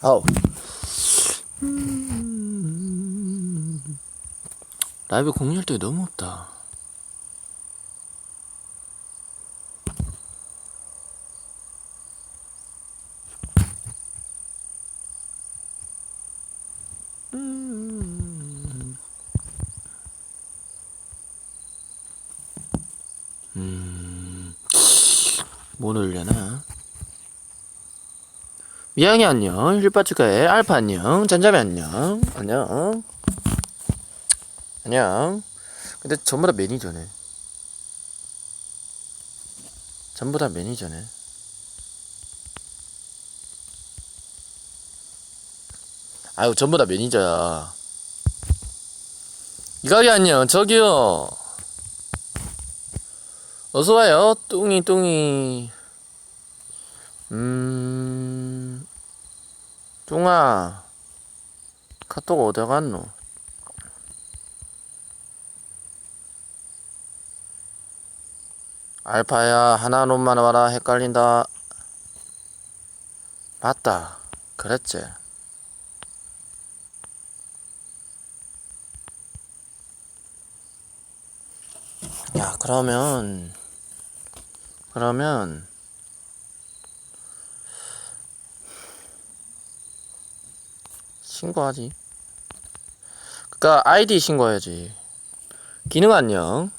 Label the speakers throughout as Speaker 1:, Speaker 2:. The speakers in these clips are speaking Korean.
Speaker 1: 아우. 음. 라이브 공유할 때 너무 없다. 음. 음. 뭐 놀려나? 미양이 안녕, 힐파츠카의 알파 안녕, 잔잠이 안녕, 안녕, 안녕. 근데 전부 다 매니저네. 전부 다 매니저네. 아유, 전부 다 매니저야. 이가게 안녕, 저기요. 어서와요, 뚱이, 뚱이. 음, 뚱아, 카톡 어디 갔노? 알파야, 하나 놈만 와라, 헷갈린다. 맞다, 그랬지. 야, 그러면, 그러면, 신고하지. 그니까, 아이디 신고해야지. 기능 안녕.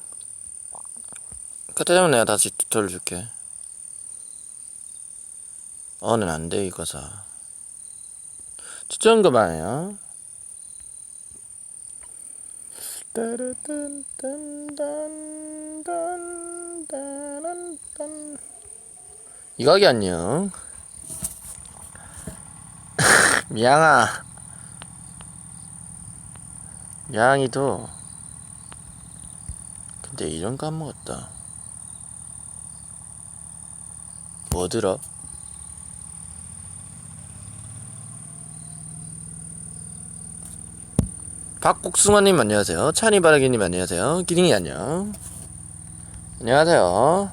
Speaker 1: 그때 되면 내가 다시 돌려줄게. 어는 안 돼, 이거사. 추천 그만해요. 이가게 안녕. 미양아. 미양이도. 근데 이런 거 까먹었다. 뭐 들어? 박국승환님 안녕하세요. 찬이바라기님 안녕하세요. 기링이 안녕. 안녕하세요.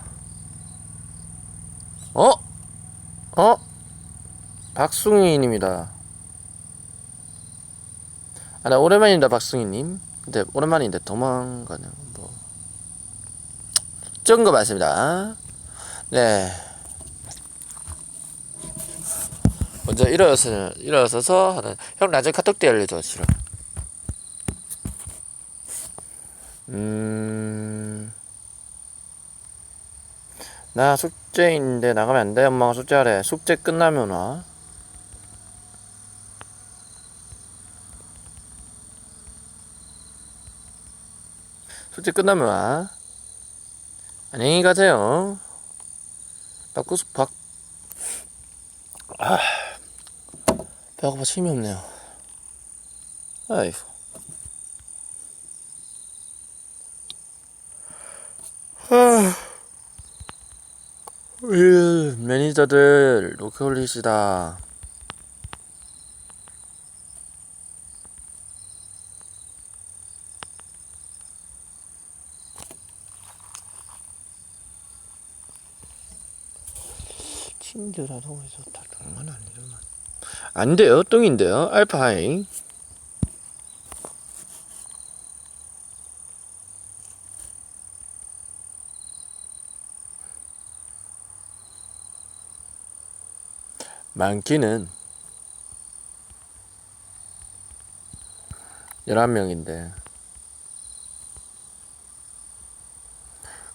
Speaker 1: 어? 어? 박승희님이다. 아, 나 오랜만입니다, 박승희님. 근데 오랜만인데 도망가네. 뭐. 적은 거 맞습니다. 네. 먼저 일어서 일어서서 하는 형 나중에 카톡 때 알려줘 싫어. 음. 나 숙제인데 나가면 안 돼. 엄마가 숙제하래. 숙제 끝나면 와. 숙제 끝나면 와. 안녕히 가세요. 박구수 박. 아. 배가 힘이 없네요. 아이고. 으, 매니저들 로켓 올리시다. 친절하다고 해서 다 장난 아니지만. 안 돼요. 똥인데요. 알파하잉 많기는 11명인데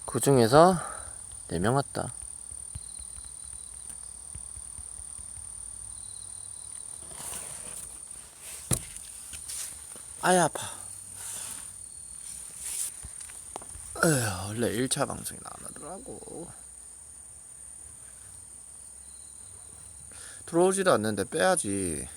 Speaker 1: 그 중에서 4명 왔다 아야 아파. 에휴, 원래 1차 방송이 안 하더라고. 들어오지도 않는데 빼야지.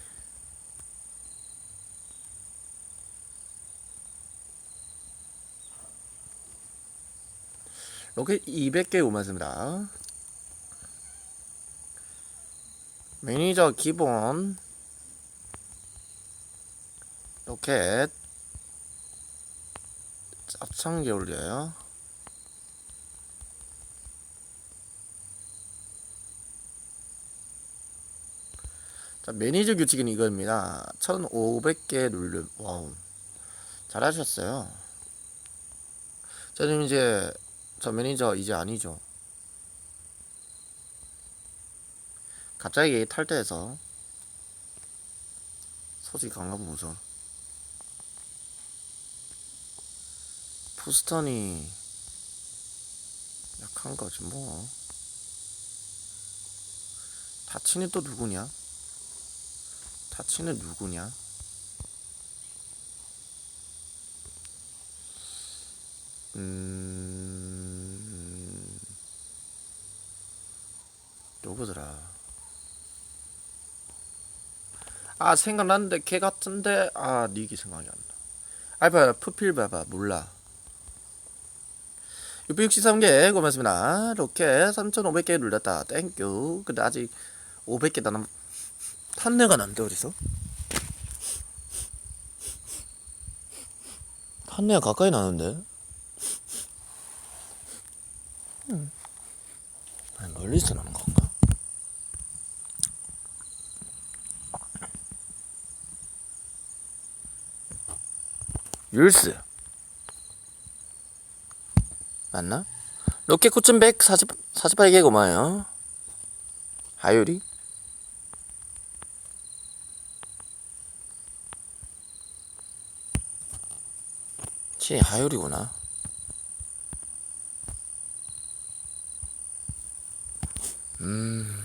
Speaker 1: 로켓 200개 오맞습니다. 매니저 기본 로켓 짭창게 올려요 자, 매니저 규칙은 이겁니다. 1500개 누르, 와우. 잘하셨어요. 저는 이제, 저 매니저 이제 아니죠. 갑자기 탈퇴해서 소식 강한 무서 푸스턴이 약한 거지 뭐 다치는 또 누구냐? 다치는 누구냐? 음 누구더라? 아 생각났는데 걔 같은데 아 닉이 생각이 안 나. 알파 푸필 봐봐 몰라. 663개 고맙습니다. 로켓 3,500개 눌렀다. 땡큐. 근데 아직 500개 다 남. 탄내가 난데 어디서? 탄내가 가까이 나는데? 음. 아니, 멀리서 나는 건가? 율스 맞나? 로켓 9,140 48개 고마워요. 하유리? 치 하유리구나. 음.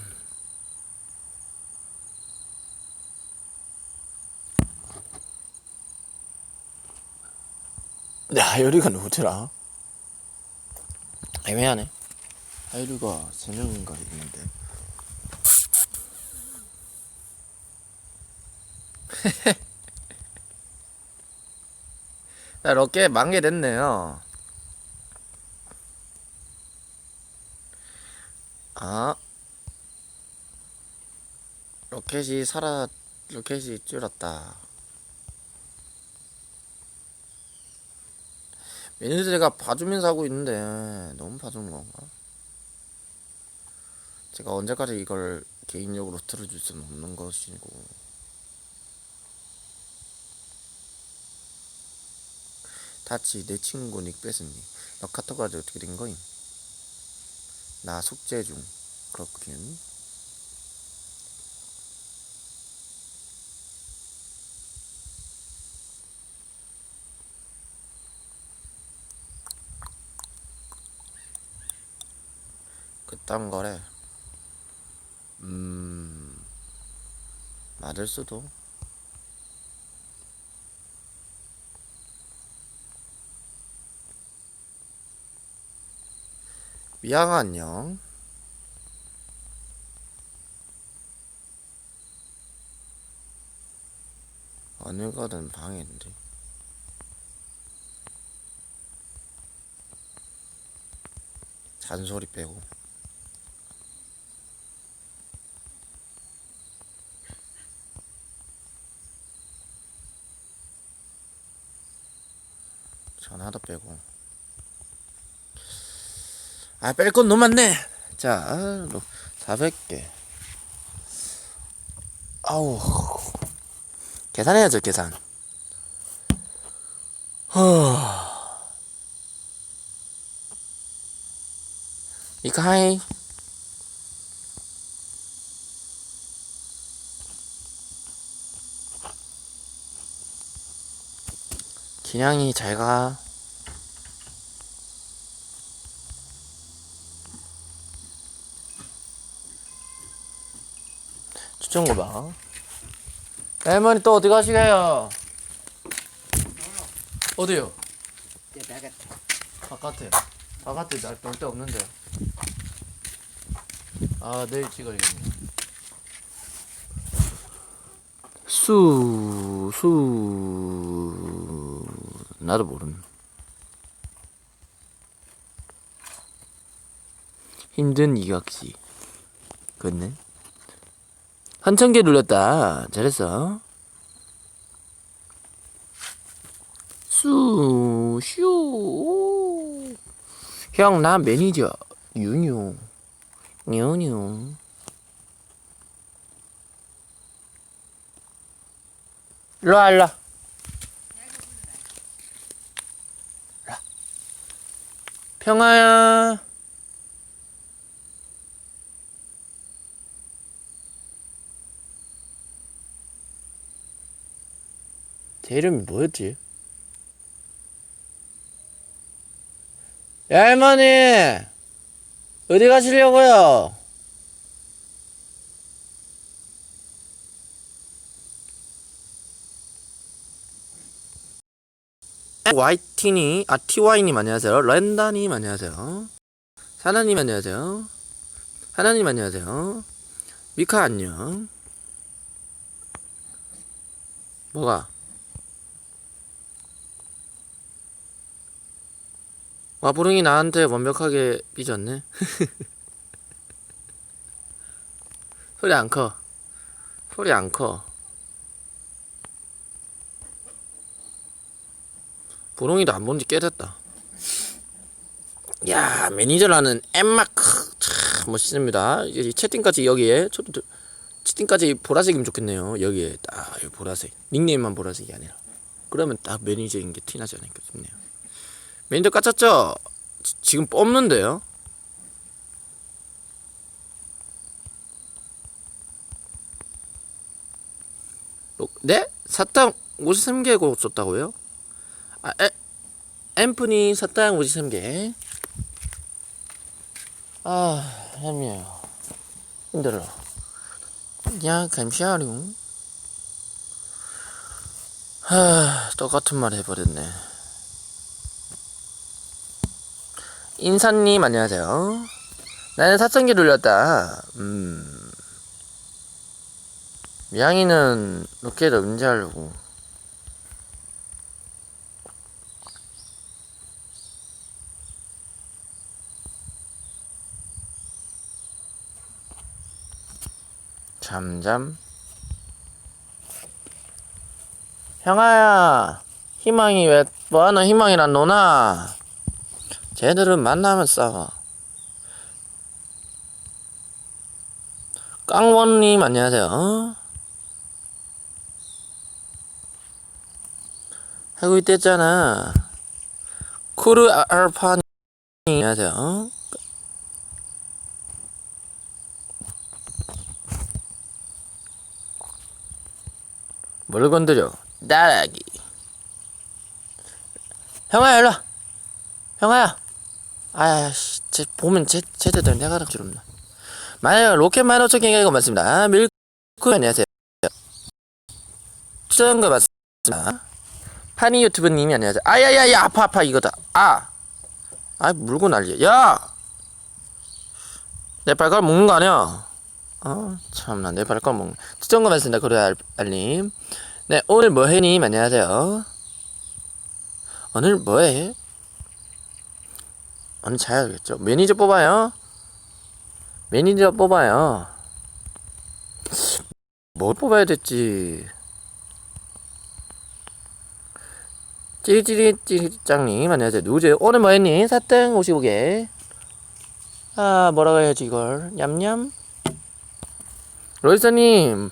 Speaker 1: 네, 하유리가 누구더라? 애매하네. 하이루가 세 명인가 있는데. 자, 럭게 만개 됐네요. 아, 로켓이 살아, 로켓이 줄었다. 매니저가 봐주면서 하고 있는데 너무 봐주는 건가? 제가 언제까지 이걸 개인적으로 틀어줄 수는 없는 것이고 다치 내 친구 닉 뺏었니? 너 카톡 아직 어떻게 된 거임? 나 숙제 중 그렇군 그 딴 거래. 음, 맞을 수도. 미양 안녕. 어느 거든 방해인데. 잔소리 빼고. 전화도 빼고. 아, 뺄 건 너무 많네. 자, 400개. 아우. 계산해야죠, 계산. 허. 이거 하이. 기냥이 잘 가. 추천 거 봐. 할머니 또 어디 가시게요? 어디요? 바깥에. 바깥에 날놀데 없는데. 아 내일 찍어야겠네. 수, 수, 나도 모름. 힘든 이각시. 그렇네. 한천 개 눌렀다. 잘했어. 수, 슈. 형, 나 매니저. 윤유. 뉴뉴. 일로 와 일로와 일로 평화야 제 이름이 뭐였지? 야 할머니 어디 가시려고요? YT니 아 TY님 안녕하세요. 렌다님 안녕하세요. 사나님 안녕하세요. 하나님 안녕하세요. 미카 안녕. 뭐가? 와 부릉이 나한테 완벽하게 삐졌네. 소리 안 커. 소리 안 커. 부릉이도 안 본 지 꽤 됐다. 야 매니저라는 엠마크 참 멋있습니다. 이 채팅까지 여기에 저도 저- 채팅까지 보라색이면 좋겠네요. 여기에 딱 여기 보라색 닉네임만 보라색이 아니라 그러면 딱 매니저인 게 티나지 않을까 싶네요. 매니저 까쳤죠? 지- 지금 뽑는데요? 로- 네? 사탕 53개고 줬다고요? 아, 에, 앰프니 사탕 53개. 아, 햄이에요. 힘들어. 야, 감시하룡. 하, 똑같은 말 해버렸네. 인사님, 안녕하세요. 나는 사천기 돌렸다. 음. 미양이는 로켓 언제 하려고? 잠잠. 형아야, 희망이 왜, 뭐하는 희망이란 노나? 쟤들은 만나면 싸워. 깡원님, 안녕하세요. 하고 있댔잖아. 쿠르 아- 알파님, 안녕하세요. 뭘 건드려? 나라기. 형아야, 일로 와. 형아야. 아씨, 쟤 보면 쟤, 쟤들 내가 할줄 없나. 만약 로켓 마이너 초킹 이거 맞습니다. 밀크 안녕하세요. 추천한 거 맞습니다. 파니 유튜브님이 안녕하세요. 아야야야 아파 아파 이거다. 아, 아 물고 난리야. 야, 내 발가락 먹는 거 아니야? 어 참나 내 발가락 먹는. 추천 거 맞습니다. 그래 알, 알님. 네 오늘 뭐해님 안녕하세요. 오늘 뭐해? 오늘 자야겠죠. 매니저 뽑아요. 매니저 뽑아요. 뭘 뽑아야 됐지? 찌릿찌릿찌릿장님 안녕하세요. 누구세요? 오늘 뭐 했니? 사땡 55개. 아 뭐라고 해야지 이걸 냠냠. 로이서님.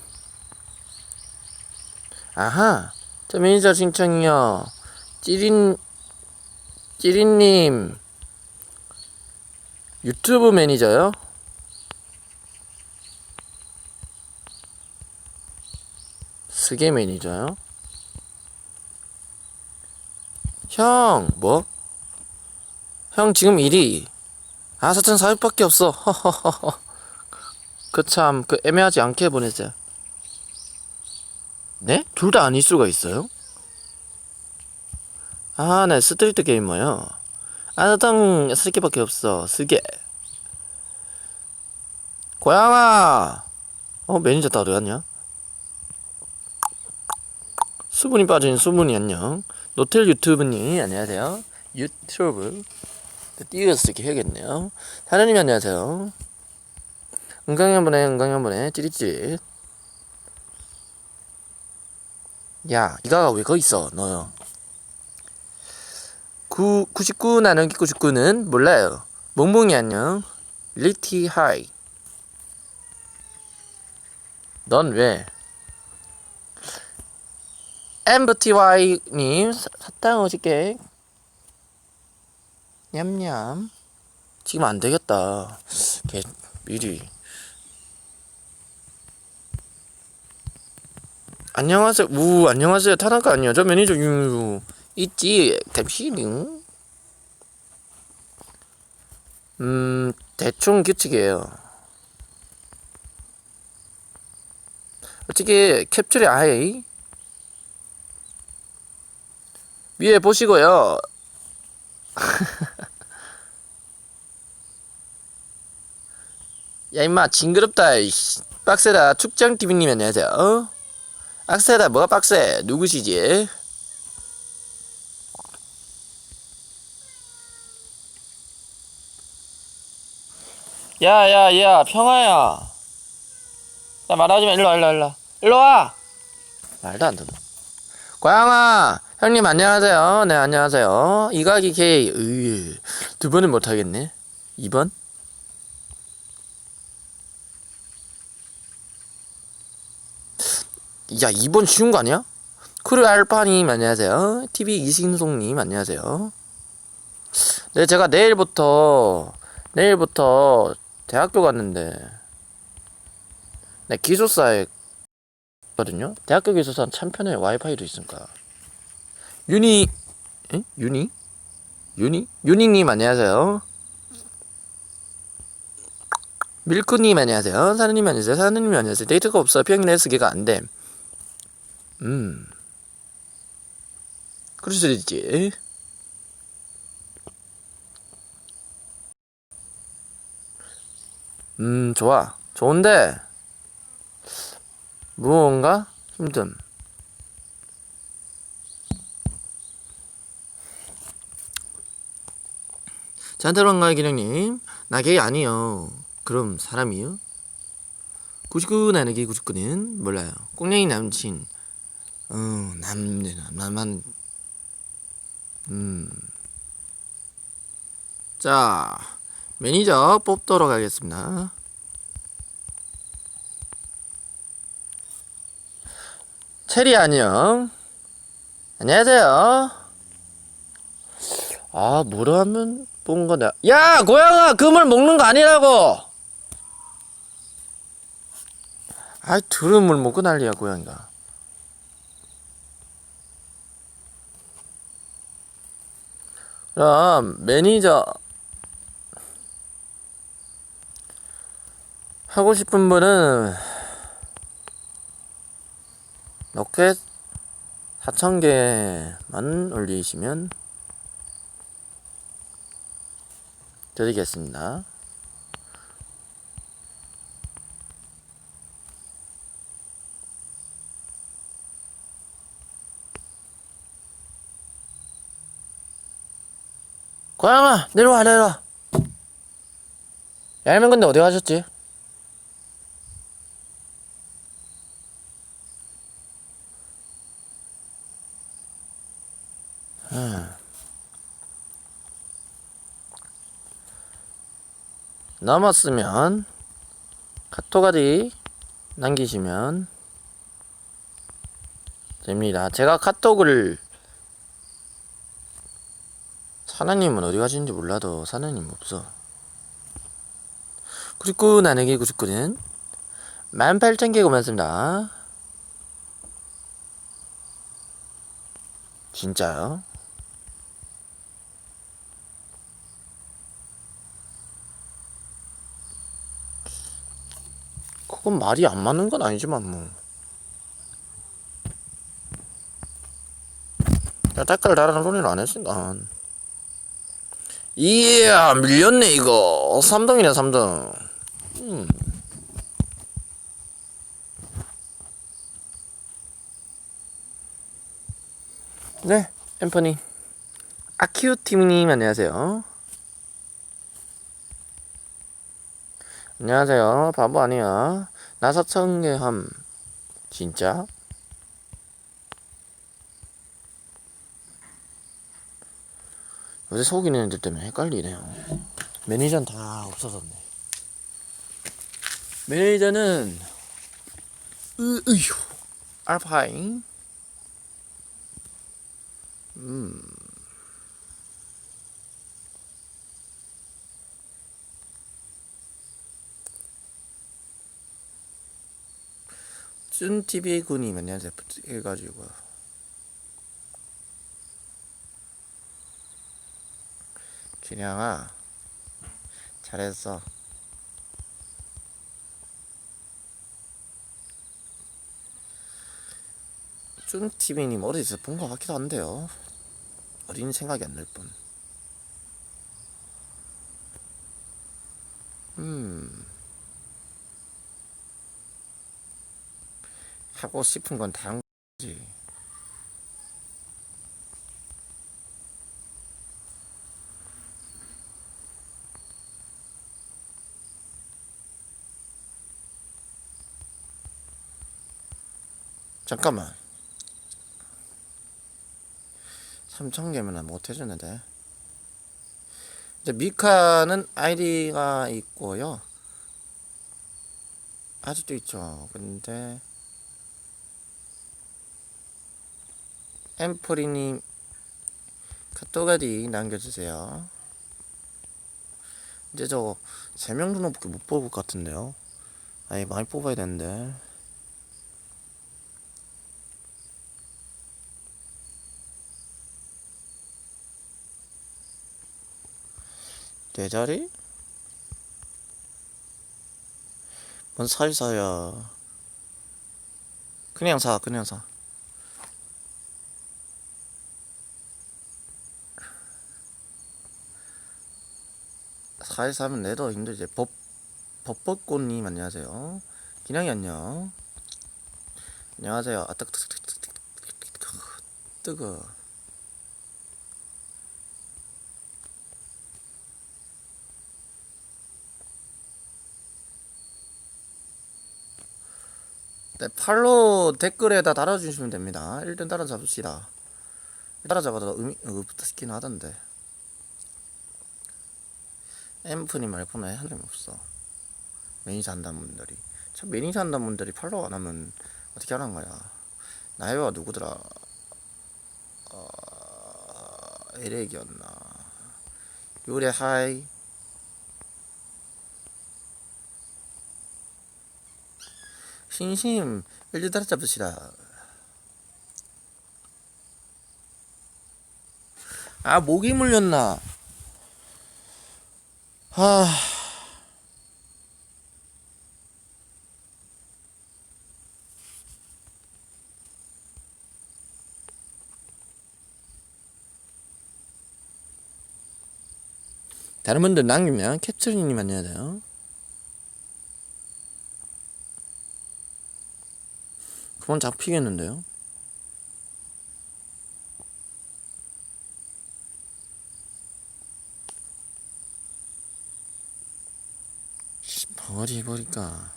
Speaker 1: 아하. 저 매니저 신청이요. 찌린 찌릿님. 유튜브 매니저요? 스게 매니저요? 형, 뭐? 형 지금 일이 아 4,400밖에 없어. 허허허허. 그참 그 애매하지 않게 보내세요. 네? 둘 다 아닐 수가 있어요? 아, 네 스트리트 게이머요. 아, 나당 스개밖에 없어. 스게. 고양아. 어 매니저 따로 갔냐? 수분이 빠진 수분이 안녕. 노텔 유튜브님 안녕하세요. 유튜브 띄어쓰기 해야겠네요. 하나님 안녕하세요. 은강이 한 번에 은강이 한 번에 찌릿찌릿. 야 이가가 왜 거기 있어 너요? 9, 99 나누기 99는 몰라요. 몽몽이 안녕. 리티 하이. 넌 왜? MBTY님 사탕 오실게 냠냠 지금 안 되겠다 걔 미리 안녕하세요. 우 안녕하세요. 타나카 아니요. 저 매니저 유 있지? 캡시링 음 대충 규칙이에요. 어떻게 캡처리 아예? 위에 보시고요. 야 임마 징그럽다. 빡세다 축장TV님 안녕하세요. 어? 빡세다 뭐가 빡세 누구시지? 야야야 평화야. 야 말하지마. 일로와 일로와 일로와. 일로와! 말도 안 듣네 고양아 형님 안녕하세요. 네 안녕하세요. 이각이 K. 으이, 두 번은 못하겠네. 2번? 야 2번 쉬운 거 아니야? 크루 알파님 안녕하세요. TV 이신송님 안녕하세요. 네 제가 내일부터 내일부터 대학교 갔는데 네 기숙사에 거든요. 대학교 기숙사는 참 편해요 와이파이도 있으니까. 유니 에? 유니? 유니? 유니님 안녕하세요. 밀크님 안녕하세요. 사느님 안녕하세요. 사느님 안녕하세요. 데이트가 없어. 평일에 쓰기가 안돼 음. 그럴 수도 있지? 음 좋아. 좋은데. 무언가 힘듦. 잔타로한가의 기령님 나 게이 아니요. 그럼 사람이요? 99 나누기 99는 몰라요. 꽁냥이 남친 어 남네 남만 음 자 매니저 뽑도록 하겠습니다. 체리 안녕. 안녕하세요. 아 뭐라 하면 뽑은 거냐? 야 고양아 그물 먹는 거 아니라고! 아이 드름을 먹고 난리야 고양이가 그럼 매니저 하고 싶은 분은 로켓 4,000개만 올리시면 드리겠습니다. 고양아 내려와 내려와 얄면 근데 어디 가셨지? 남았으면 카톡아디 남기시면 됩니다. 제가 카톡을 사나님은 어디 가시는지 몰라도 사나님 없어. 그리고 나누기 99는 18,000개 고맙습니다. 진짜요? 그건 말이 안 맞는 건 아니지만 뭐. 야, 댓글 달아는 소리를 안 했으니까. 이야, 밀렸네, 이거. 3등이네, 3등. 음. 네, 엠퍼니. 아키우팀님, 안녕하세요. 안녕하세요. 바보 아니야. 나 사천개 함. 진짜? 요새 속이는 애들 때문에 헷갈리네요. 매니저는 다 없어졌네. 매니저는 으, 으휴 알파인 음. 준 TV 군이 몇년 해가지고 준영아 잘했어. 준 TV님 어디서 본 것 같기도 한데요. 어린 생각이 안 날 뿐. 음. 하고 싶은 건 다른 거지. 잠깐만. 3천 개면 못 해주는데. 이제 미카는 아이디가 있고요. 아직도 있죠. 근데 엠프리님 카톡 아디 남겨주세요. 이제 저세명 정도밖에 못 뽑을 것 같은데요. 아예 많이 뽑아야 되는데. 네 자리? 뭔 살사야. 그냥 사, 그냥 사. 사일 사면 내도 힘들지. 법, 법법꽃님 안녕하세요. 기량이 안녕. 안녕하세요. 아, 뜨거, 뜨거, 뜨거, 뜨거, 뜨거. 네, 팔로 댓글에다 달아주시면 됩니다. 1등 따라잡읍시다. 따라잡아도 의미, 없긴 하던데. 앰프님 말고는 한 사람이 없어. 매니저 한다는 분들이. 참, 매니저 한다는 분들이 팔로우 안 하면 어떻게 하는 거야. 나이와 누구더라. 어, 에렉이었나. 요래 하이. 신심 일주 따라 잡으시라. 아 목이 물렸나? 아. 다른 분들 남기면 캡처리님 안녕하세요. 그만 잡히겠는데요? 씨, 머리 버릴까?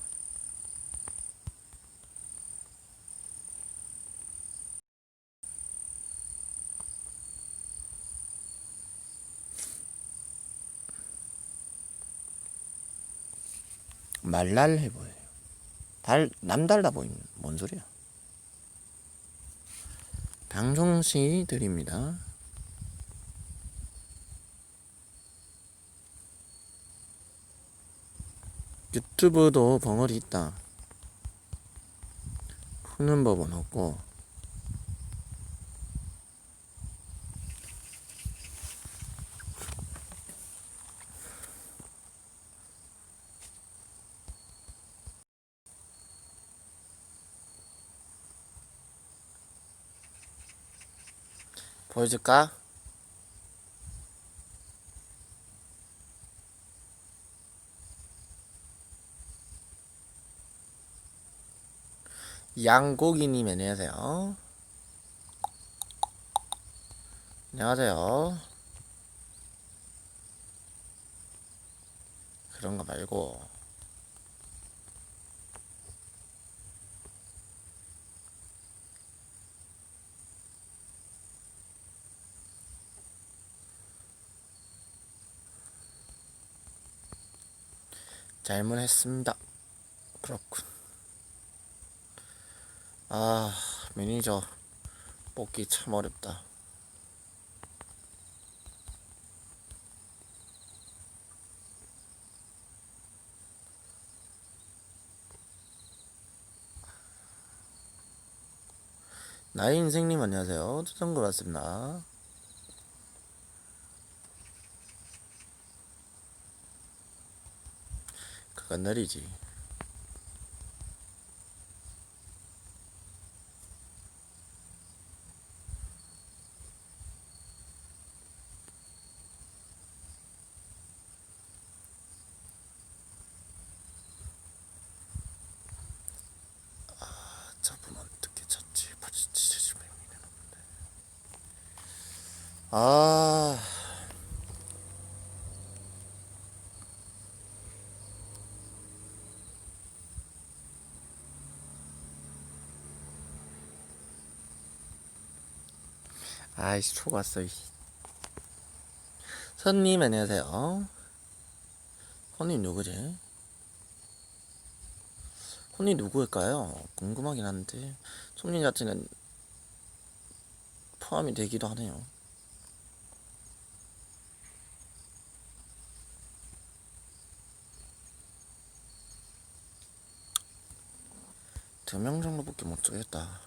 Speaker 1: 말랄해 보여요. 달 남달라 보이는 뭔 소리야? 방송 시 드립니다. 유튜브도 벙어리 있다. 푸는 법은 없고 보여줄까? 양고기님 안녕하세요. 안녕하세요. 그런 거 말고 잘못했습니다. 그렇군. 아, 매니저 뽑기 참 어렵다. 나의 인생님 안녕하세요. 투정글 왔습니다. 그건 날이지. 저분 어떻게 찾지? 파치치지 아, 아이씨 초 왔어. 이씨. 선님 안녕하세요. 손님 누구지? 손님 누구일까요? 궁금하긴 한데 손님 자체는 포함이 되기도 하네요. 두 명 정도밖에 못 주겠다.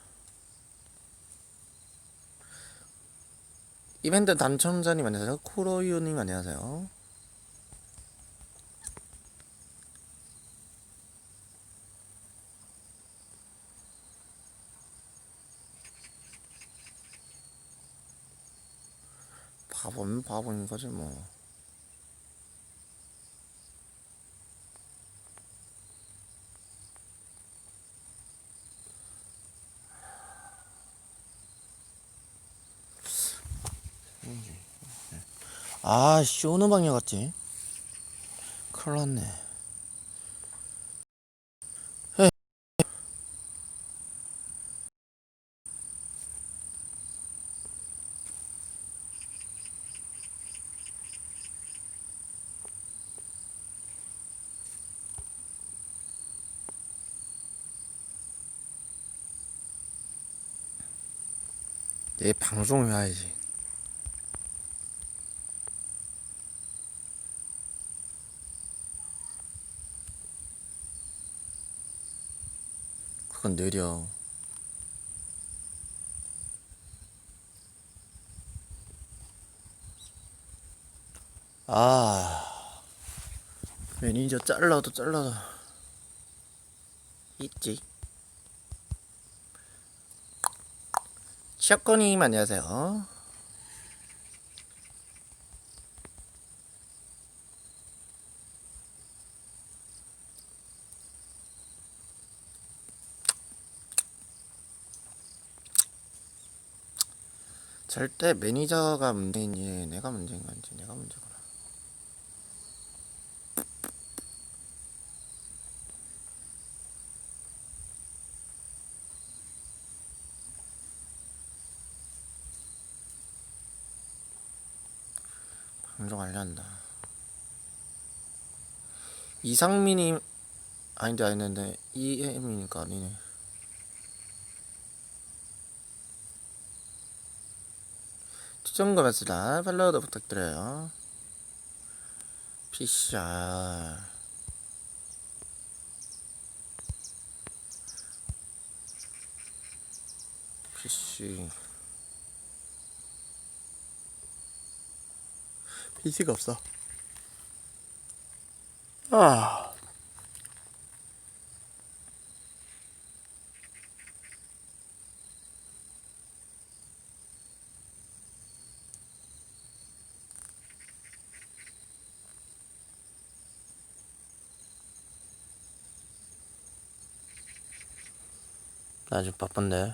Speaker 1: 이벤트 당첨자님 안녕하세요. 코로유님 안녕하세요. 바보는 바보인 거지 뭐. 아, 씨, 어느 방향 갔지? 큰일 났네. 내 방송을 해야지. 그건 느려. 아, 매니저 잘라도 잘라도 있지. 샷건님 안녕하세요. 절대 매니저가 문제인지 내가 문제인 건지 내가 문제구나. 방송 알려한다. 이상민이 아닌데 아닌데 이엠이니까 아니네. 추천 고맙습니다. 팔로우도 부탁드려요. PCR PC PC가 없어. 아. 나 지금 바쁜데.